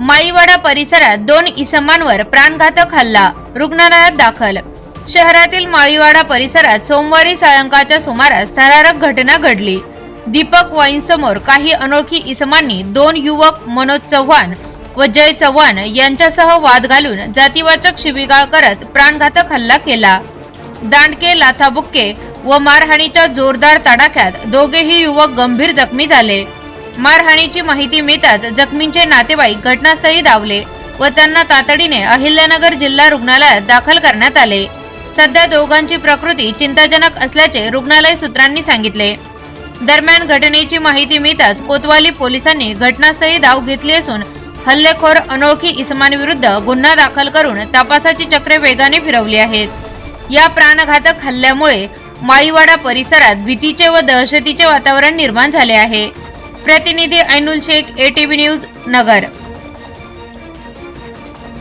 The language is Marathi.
माळीवाडा परिसरात दोन इसमांवर प्राणघातक हल्ला रुग्णालयात दाखल. शहरातील माळीवाडा परिसरात सोमवारी सायंकाळच्या सुमारास थरारक घटना घडली. दीपक वाईनसमोर काही अनोळखी इसमांनी दोन युवक मनोज चव्हाण व जय चव्हाण यांच्यासह वाद घालून जातीवाचक शिवीगाळ करत प्राणघातक हल्ला केला. दांडके लाथाबुक्के व मारहाणीच्या जोरदार तडाख्यात दोघेही युवक गंभीर जखमी झाले. मारहाणीची माहिती मिळताच जखमींचे नातेवाईक घटनास्थळी धावले व त्यांना तातडीने अहिल्यानगर जिल्हा रुग्णालयात दाखल करण्यात आले. सध्या दोघांची प्रकृती चिंताजनक असल्याचे रुग्णालय सूत्रांनी सांगितले. दरम्यान घटनेची माहिती मिळताच कोतवाली पोलिसांनी घटनास्थळी धाव घेतली असून हल्लेखोर अनोळखी इसमांविरुद्ध गुन्हा दाखल करून तपासाची चक्रे वेगाने फिरवली आहेत. या प्राणघातक हल्ल्यामुळे माळीवाडा परिसरात भीतीचे व दहशतीचे वातावरण निर्माण झाले आहे. પ્રતિનિધિ Anul Shaikh ATV news Nagar.